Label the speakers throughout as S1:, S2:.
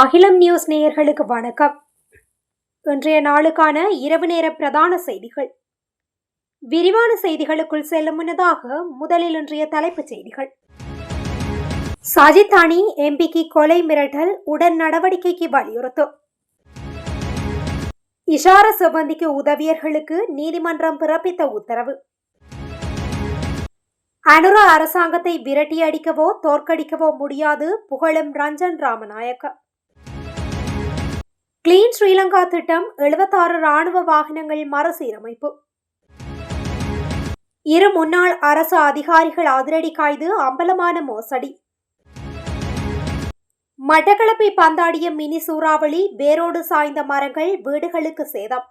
S1: அகிலம் நியூஸ் நேயர்களுக்கு வணக்கம். இன்றைய நாளுக்கான இரவு நேர பிரதான செய்திகள். விரிவான செய்திகளுக்குள் செல்லும் முன்னதாக முதலில் இன்றைய தலைப்புச் செய்திகள். சஜித் அணி எம்பிக்கு கொலை மிரட்டல் உடன் நடவடிக்கைக்கு வலியுறுத்தும் இஷார சிபந்திக்கு உதவியர்களுக்கு நீதிமன்றம் பிறப்பித்த உத்தரவு. அனுரா அரசாங்கத்தை விரட்டி அடிக்கவோ தோற்கடிக்கவோ முடியாது புகழும் ரஞ்சன் ராமநாயக்க. கிளீன் ஸ்ரீலங்கா திட்டம் எழுபத்தாறு ராணுவ வாகனங்கள் மறுசீரமைப்பு. இரு முன்னாள் அரசு அதிகாரிகள் அதிரடி காய்து அம்பலமான மோசடி. மட்டக்களப்பை பந்தாடிய மினி சூறாவளி வேரோடு சாய்ந்த மரங்கள் வீடுகளுக்கு சேதம்.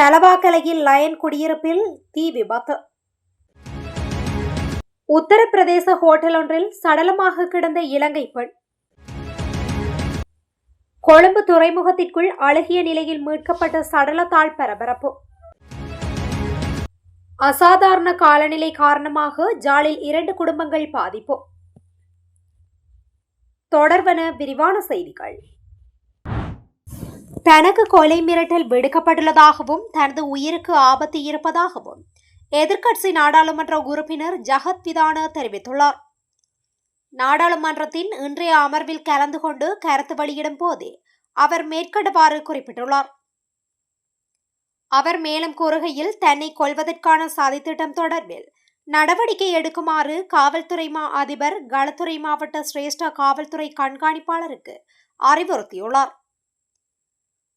S1: தலவாக்கலையில் லயன் குடியிருப்பில் தீ விபத்து. உத்தரப்பிரதேச ஹோட்டல் ஒன்றில் சடலமாக கிடந்த இலங்கை பெண். கொழும்பு துறைமுகத்திற்குள் அழுகிய நிலையில் மீட்கப்பட்ட சடலத்தாள் பரபரப்பு. அசாதாரண காலநிலை காரணமாக ஜாலில் இரண்டு குடும்பங்கள் பாதிப்பு. தொடர்வன விரிவான செய்திகள். தனக்கு கொலை மிரட்டல் விடுக்கப்பட்டுள்ளதாகவும் தனது உயிருக்கு ஆபத்து இருப்பதாகவும் எதிர்க்கட்சி நாடாளுமன்ற உறுப்பினர் ஜகத் பிதான தெரிவித்துள்ளார். நாடாளுமன்றத்தின் இன்றைய அமர்வில் கலந்து கொண்டு கருத்து வெளியிடும் போதே அவர் மேற்கண்டவாறு குறிப்பிட்டுள்ளார். அவர் மேலும் கூறுகையில் தன்னை கொல்வதற்கான சதித்திட்டம் தொடர்பில் நடவடிக்கை எடுக்குமாறு காவல்துறை மா அதிபர் களத்துறை மாவட்ட சிரேஷ்ட காவல்துறை கண்காணிப்பாளருக்கு அறிவுறுத்தியுள்ளார்.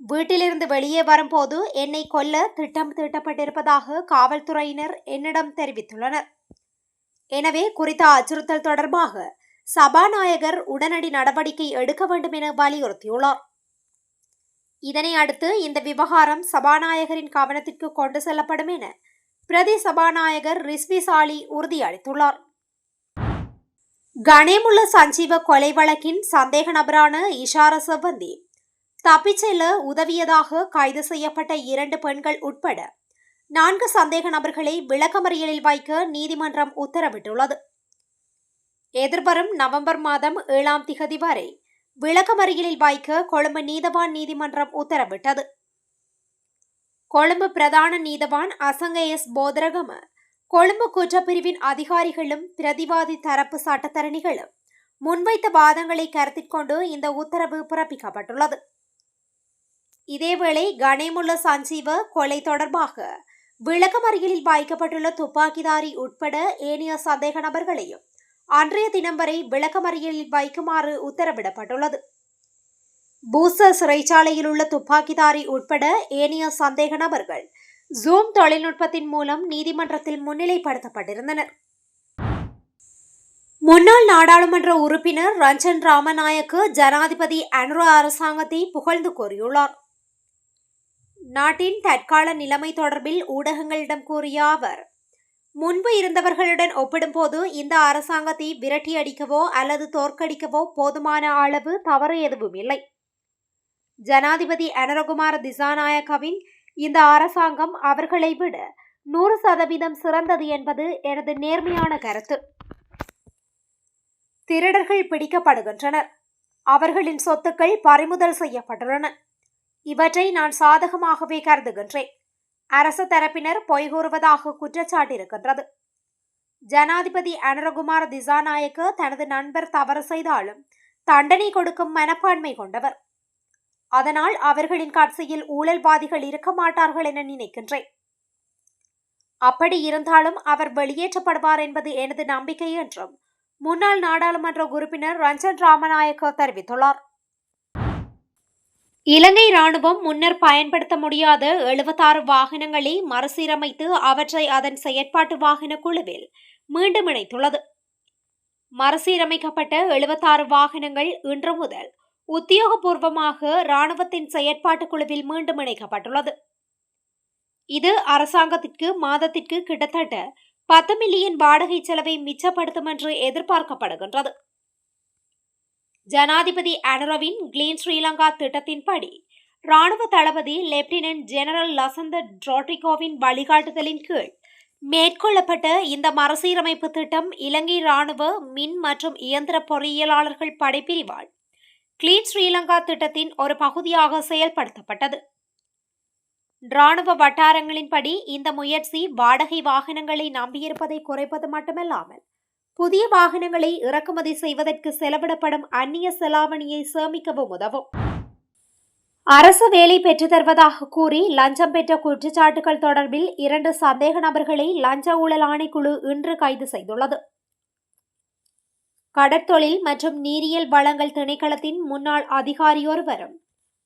S1: வீட்டிலிருந்து வெளியே வரும்போது என்னை கொல்ல திட்டம் தீட்டப்பட்டிருப்பதாக காவல்துறையினர் என்னிடம் தெரிவித்துள்ளனர். எனவே குறித்த அச்சுறுத்தல் தொடர்பாக சபாநாயகர் உடனடி நடவடிக்கை எடுக்க வேண்டும் என வலியுறுத்தியுள்ளார். இதனை அடுத்து இந்த விவகாரம் சபாநாயகரின் கவனத்திற்கு கொண்டு செல்லப்படும் என பிரதி சபாநாயகர் ரிஸ்வி சாலி உறுதியளித்துள்ளார். கணேமுள்ள சஞ்சீவ கொலை வழக்கின் சந்தேக நபரான இஷார செவ்வந்தி தப்பிச் செல்ல உதவியதாக கைது செய்யப்பட்ட இரண்டு பெண்கள் உட்பட நான்கு சந்தேக நபர்களை விளக்கமறியலில் வைக்க நீதிமன்றம் உத்தரவிட்டுள்ளது. எதிர்வரும் நவம்பர் மாதம் ஏழாம் திகதி வரை விளக்கமறியலில் வைக்க கொழும்பு நீதவான் நீதிமன்றம் உத்தரவிட்டது. கொழும்பு பிரதான நீதவான் அசங்க எஸ். போதரகம கொழும்பு குற்றப்பிரிவின் அதிகாரிகளும் பிரதிவாதி தரப்பு சட்டத்தரணிகளும் முன்வைத்த வாதங்களை கருத்தில் கொண்டு இந்த உத்தரவு பிறப்பிக்கப்பட்டுள்ளது. இதேவேளை கணேமுள்ள சஞ்சீவ கொலை தொடர்பாக விளக்கமறியலில் வாய்க்கப்பட்டுள்ள துப்பாக்கிதாரி உட்பட ஏனைய சந்தேக நபர்களையும் அன்றைய தினம் வரை விளக்கமறியலில் வைக்குமாறு உத்தரவிடப்பட்டுள்ளது. பூசர் சிறைச்சாலையில் உள்ள துப்பாக்கிதாரி உட்பட ஏனைய சந்தேக நபர்கள் ஜூம் தொழில்நுட்பத்தின் மூலம் நீதிமன்றத்தில் முன்னிலைப்படுத்தப்பட்டிருந்தனர். முன்னாள் நாடாளுமன்ற உறுப்பினர் ரஞ்சன் ராமநாயக்கு ஜனாதிபதி அனுரா அரசாங்கத்தை புகழ்ந்து கூறியுள்ளார். நாட்டின் தற்கால நிலைமை தொடர்பில் ஊடகங்களிடம் கூறிய அவர் முன்பு இருந்தவர்களுடன் ஒப்பிடும்போது இந்த அரசாங்கத்தை விரட்டி அடிக்கவோ அல்லது தோற்கடிக்கவோ போதுமான அளவு தவறு எதுவும் இல்லை. ஜனாதிபதி அனரகுமார திசாநாயகவின் இந்த அரசாங்கம் அவர்களை விட நூறு சதவீதம் சிறந்தது என்பது எனது நேர்மையான கருத்து. திருடர்கள் பிடிக்கப்படுகின்றனர். அவர்களின் சொத்துக்கள் பறிமுதல் செய்யப்பட்டுள்ளன. இவற்றை நான் சாதகமாகவே கருதுகின்றேன். அரசு தரப்பினர் பொய் கூறுவதாக குற்றச்சாட்டிருக்கின்றது ஜனாதிபதி அனரகுமார திசாநாயக்க தனது நண்பர் தவறு செய்தாலும் தண்டனை கொடுக்கும் மனப்பான்மை கொண்டவர். அதனால் அவர்களின் கட்சியில் ஊழல்வாதிகள் இருக்க மாட்டார்கள் என நினைக்கின்றேன். அப்படி இருந்தாலும் அவர் வெளியேற்றப்படுவார் என்பது எனது நம்பிக்கை என்றும் முன்னாள் நாடாளுமன்ற உறுப்பினர் ரஞ்சன் ராமநாயக்க தெரிவித்துள்ளார். இலங்கை ராணுவம் முன்னர் பயன்படுத்த முடியாத எழுபத்தாறு வாகனங்களை மறுசீரமைத்து அவற்றை அதன் செயற்பாட்டு வாகன குழுவில் மீண்டும் இணைத்துள்ளது. மறுசீரமைக்கப்பட்ட எழுபத்தாறு வாகனங்கள் இன்று முதல் உத்தியோகபூர்வமாக ராணுவத்தின் செயற்பாட்டு குழுவில் மீண்டும் இணைக்கப்பட்டுள்ளது. இது அரசாங்கத்திற்கு மாதத்திற்கு கிட்டத்தட்ட பத்து மில்லியன் வாடகை செலவை மிச்சப்படுத்தும் என்று எதிர்பார்க்கப்படுகின்றது. ஜனாதிபதி அனுரவின் கிளீன் ஸ்ரீலங்கா திட்டத்தின்படி ராணுவ தளபதி லெப்டினன்ட் ஜெனரல் லசந்த ட்ரோட்ரிகோவின் வழிகாட்டுதலின் கீழ் மேற்கொள்ளப்பட்ட இந்த மறுசீரமைப்பு திட்டம் இலங்கை ராணுவ மின் மற்றும் இயந்திர பொறியியலாளர்கள் படைப்பிரிவால் கிளீன் ஸ்ரீலங்கா திட்டத்தின் ஒரு பகுதியாக செயல்படுத்தப்பட்டது. ராணுவ வட்டாரங்களின்படி இந்த முயற்சி வாடகை வாகனங்களை நம்பியிருப்பதை குறைப்பது மட்டுமல்லாமல் புதிய வாகனங்களை இறக்குமதி செய்வதற்கு செலவிடப்படும் அந்நிய செலாவணியை சேமிக்கவும் உதவும். அரசு வேலை பெற்றுத் தருவதாக கூறி லஞ்சம் பெற்ற குற்றச்சாட்டுகள் தொடர்பில் இரண்டு சந்தேக நபர்களை லஞ்ச ஊழல் ஆணைக்குழு இன்று கைது செய்துள்ளது. கடற்தொழில் மற்றும் நீரியல் வளங்கள் திணைக்களத்தின் முன்னாள் அதிகாரியொருவரும்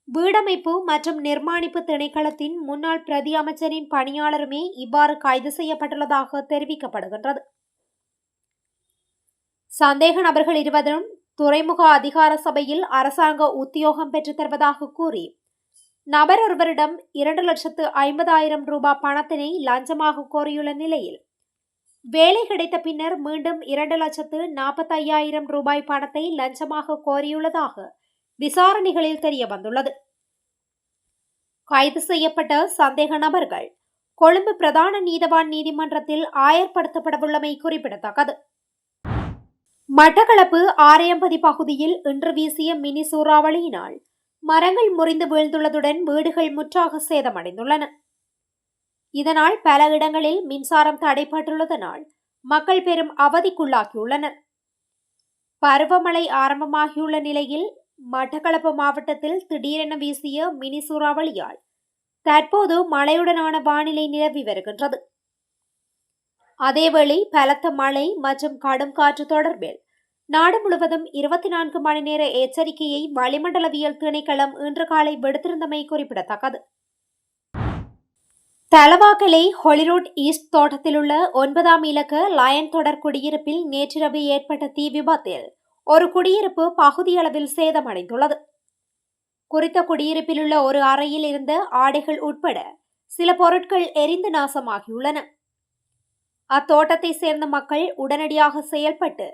S1: வீடமைப்பு மற்றும் நிர்மாணிப்பு திணைக்களத்தின் முன்னாள் பிரதி அமைச்சரின் பணியாளருமே இவ்வாறு கைது செய்யப்பட்டுள்ளதாக தெரிவிக்கப்படுகின்றது. சந்தேக நபர்கள் இருவரும் துறைமுக அதிகார சபையில் அரசாங்க உத்தியோகம் பெற்றுத் தருவதாக கூறி நபர் ஒருவரிடம் இரண்டு லட்சத்து ஐம்பதாயிரம் ரூபாய் பணத்தினை லஞ்சமாக கோரியுள்ள நிலையில் வேலை கிடைத்த பின்னர் மீண்டும் இரண்டு லட்சத்து நாற்பத்தையாயிரம் ரூபாய் பணத்தை லஞ்சமாக கோரியுள்ளதாக விசாரணைகளில் தெரிய வந்துள்ளது கைது செய்யப்பட்ட சந்தேக நபர்கள் கொழும்பு பிரதான நீதவான் நீதிமன்றத்தில் ஆயர்படுத்தப்படவுள்ளமை குறிப்பிடத்தக்கது. மட்டக்களப்பு ஆரையம்பதி பகுதியில் இன்று வீசிய மினி சூறாவளியினால் மரங்கள் முறிந்து வீழ்ந்துள்ளதுடன் வீடுகள் முற்றாக சேதமடைந்துள்ளன. இதனால் பல இடங்களில் மின்சாரம் தடைப்பட்டுள்ளதனால் மக்கள் பெரும் அவதிக்குள்ளாகியுள்ளனர் பருவமழை ஆரம்பமாகியுள்ள நிலையில் மட்டக்களப்பு மாவட்டத்தில் திடீரென வீசிய மினி சூறாவளியால் தற்போது மழையுடனான வானிலை நிலவி வருகின்றது. அதேவேளை பலத்த மழை மற்றும் கடும் காற்று தொடர்பில் நாடு முழுவதும் இருபத்தி நான்கு மணி நேர எச்சரிக்கையை வளிமண்டலவியல் திணைக்களம் இன்று காலை விடுத்திருந்தமை குறிப்பிடத்தக்கது. தலவாக்கலை ஹொலிரோட் ஈஸ்ட் தோட்டத்தில் உள்ள ஒன்பதாம் இலக்க லயன் தொடர் குடியிருப்பில் நேற்றிரவு ஏற்பட்ட தீ விபத்தில் ஒரு குடியிருப்பு பகுதியளவில் சேதமடைந்துள்ளது. குறித்த குடியிருப்பில் உள்ள ஒரு அறையில் இருந்த ஆடைகள் உட்பட சில பொருட்கள் எரிந்து நாசமாகியுள்ளன. அத்தோட்டத்தை சேர்ந்த மக்கள் உடனடியாக செயல்பட்டு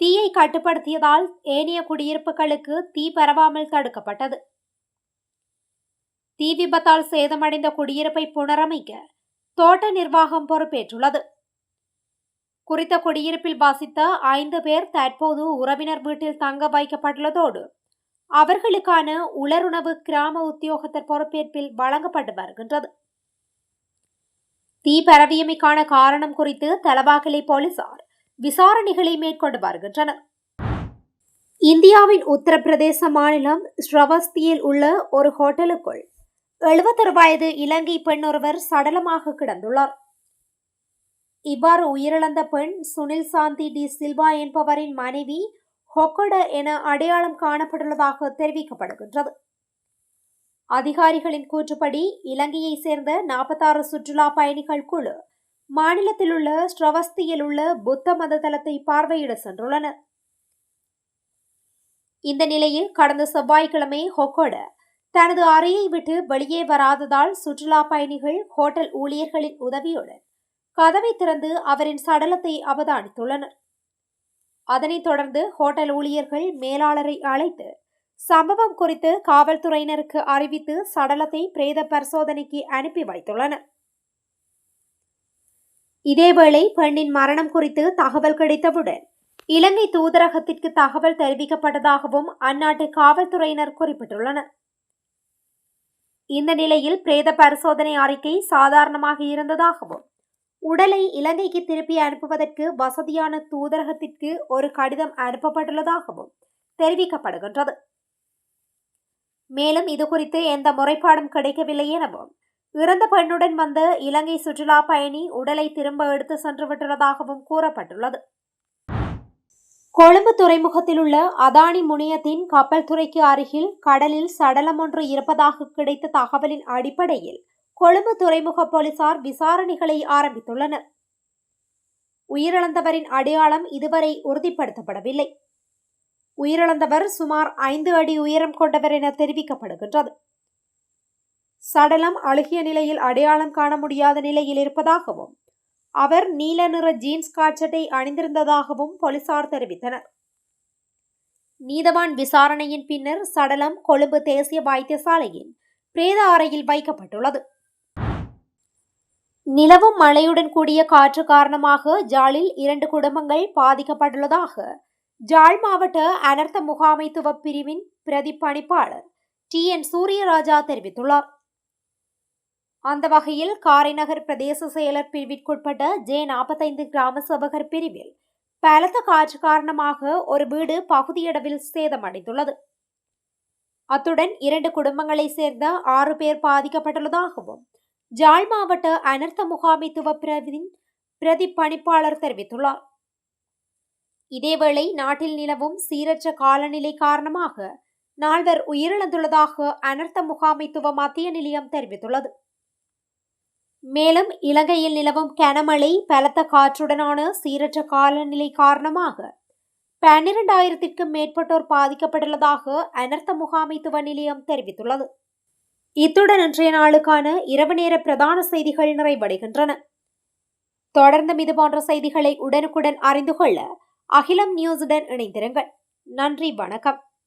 S1: தீயை கட்டுப்படுத்தியதால் ஏனைய குடியிருப்புகளுக்கு தீ பரவாமல் தடுக்கப்பட்டது. தீ விபத்தால் சேதமடைந்த குடியிருப்பை புனரமைக்க தோட்ட நிர்வாகம் பொறுப்பேற்றுள்ளது. குறித்த குடியிருப்பில் வாசித்த ஐந்து பேர் தற்போது உறவினர் வீட்டில் தங்க வைக்கப்பட்டுள்ளதோடு அவர்களுக்கான உலருணவு கிராம உத்தியோகத்தர் பொறுப்பேற்பில் வழங்கப்பட்டு வருகின்றது. தீ பரவியமைக்கான காரணம் குறித்து தலவாக்கலை போலீசார் விசாரணைகளை மேற்கொண்டு வருகின்றனர். இந்தியாவின் உத்தரப்பிரதேச மாநிலம் ஸ்ரவஸ்தியில் உள்ள ஒரு ஹோட்டலுக்குள் எழுபத்தொரு வயது இலங்கை பெண் ஒருவர் சடலமாக கிடந்துள்ளார். இவ்வாறு உயிரிழந்த பெண் சுனில் சாந்தி டி சில்வா என்பவரின் மனைவி ஹொக்கட என அடையாளம் காணப்பட்டுள்ளதாக தெரிவிக்கப்படுகின்றது. அதிகாரிகளின் கூற்றுப்படி இலங்கையை சேர்ந்த நாற்பத்தாறு சுற்றுலா பயணிகள் குழு மாநிலத்தில் உள்ள ஸ்ரவஸ்தியில் உள்ள புத்த மத தலத்தை பார்வையிட சென்றுள்ளனர். இந்த நிலையில் கடந்த செவ்வாய்க்கிழமை ஹொக்கோட தனது அறையை விட்டு வெளியே வராததால் சுற்றுலா பயணிகள் ஹோட்டல் ஊழியர்களின் உதவியுடன் கதவை திறந்து அவரின் சடலத்தை அவதானித்துள்ளனர். அதனைத் தொடர்ந்து ஹோட்டல் ஊழியர்கள் மேலாளரை அழைத்து சம்பவம் குறித்து காவல்துறையினருக்கு அறிவித்து சடலத்தை பிரேத பரிசோதனைக்கு அனுப்பி வைத்துள்ளனர். இதேவேளை பெண்ணின் மரணம் குறித்து தகவல் கிடைத்தவுடன் இலங்கை தூதரகத்திற்கு தகவல் தெரிவிக்கப்பட்டதாகவும் அந்நாட்டு காவல்துறையினர் குறிப்பிட்டுள்ளனர். இந்த நிலையில் பிரேத பரிசோதனை அறிக்கை சாதாரணமாக இருந்ததாகவும் உடலை இலங்கைக்கு திருப்பி அனுப்புவதற்கு வசதியான தூதரகத்திற்கு ஒரு கடிதம் அனுப்பப்பட்டுள்ளதாகவும் தெரிவிக்கப்படுகின்றது. மேலும் இது குறித்து எந்த முறைப்பாடும் கிடைக்கவில்லை எனவும் இறந்த பெண்ணுடன் வந்த இலங்கை சுற்றுலா பயணி உடலை திரும்ப எடுத்து சென்று விட்டுள்ளதாகவும் கூறப்பட்டுள்ளது. கொழும்பு துறைமுகத்தில் உள்ள அதானி முனையத்தின் கப்பல் துறைக்கு அருகில் கடலில் சடலம் ஒன்று இருப்பதாக கிடைத்த தகவலின் அடிப்படையில் கொழும்பு துறைமுக போலீசார் விசாரணைகளை ஆரம்பித்துள்ளனர். உயிரிழந்தவரின் அடையாளம் இதுவரை உறுதிப்படுத்தப்படவில்லை. உயிரிழந்தவர் சுமார் ஐந்து அடி உயரம் கொண்டவர் என தெரிவிக்கப்படுகின்றது. சடலம் அழுகிய நிலையில் அடையாளம் காண முடியாத நிலையில் இருப்பதாகவும் அவர் நீல நிற ஜீன்ஸ் காட்சட்டை அணிந்திருந்ததாகவும் போலீசார் தெரிவித்தனர். நீதவான் விசாரணையின் பின்னர் சடலம் கொழும்பு தேசிய வைத்தியசாலையின் பிரேத அறையில் வைக்கப்பட்டுள்ளது. நிலவும் மழையுடன் கூடிய காற்று காரணமாக ஜாலில் இரண்டு குடும்பங்கள் பாதிக்கப்பட்டுள்ளதாக ஜாழ் மாவட்ட அனர்த்த முகாமைத்துவ பிரிவின் பிரதிப்பணிப்பாளர் டி என் சூரியராஜா தெரிவித்துள்ளார். அந்த வகையில் காரைநகர் பிரதேச செயலர் பிரிவிற்குட்பட்ட ஜே நாற்பத்தைந்து கிராம சபகர் பிரிவில் பலத்த காற்று காரணமாக ஒரு வீடு பகுதியளவில் சேதமடைந்துள்ளது. அத்துடன் இரண்டு குடும்பங்களைச் சேர்ந்த ஆறு பேர் பாதிக்கப்பட்டுள்ளதாகவும் ஜாழ் மாவட்ட அனர்த்த முகாமைத்துவ பிரதி பிரதிப்பணிப்பாளர் தெரிவித்துள்ளார். இதேவேளை நாட்டில் நிலவும் சீரற்ற காலநிலை காரணமாக நால்வர் உயிரிழந்துள்ளதாக அனர்த்த முகாமைத்துவ மத்திய நிலையம் தெரிவித்துள்ளது. மேலும் இலங்கையில் நிலவும் கனமழை பலத்த காற்றுடனான சீரற்ற காலநிலை காரணமாக பன்னிரண்டாயிரத்திற்கும் மேற்பட்டோர் பாதிக்கப்பட்டுள்ளதாக அனர்த்த முகாமைத்துவ நிலையம் தெரிவித்துள்ளது. இத்துடன் இன்றைய நாளுக்கான இரவு நேர பிரதான செய்திகள் நிறைவடைகின்றன. தொடர்ந்தும் இதுபோன்ற செய்திகளை உடனுக்குடன் அறிந்து கொள்ள அகிலம் நியூஸுடன் இணைந்திருங்கள். நன்றி வணக்கம்.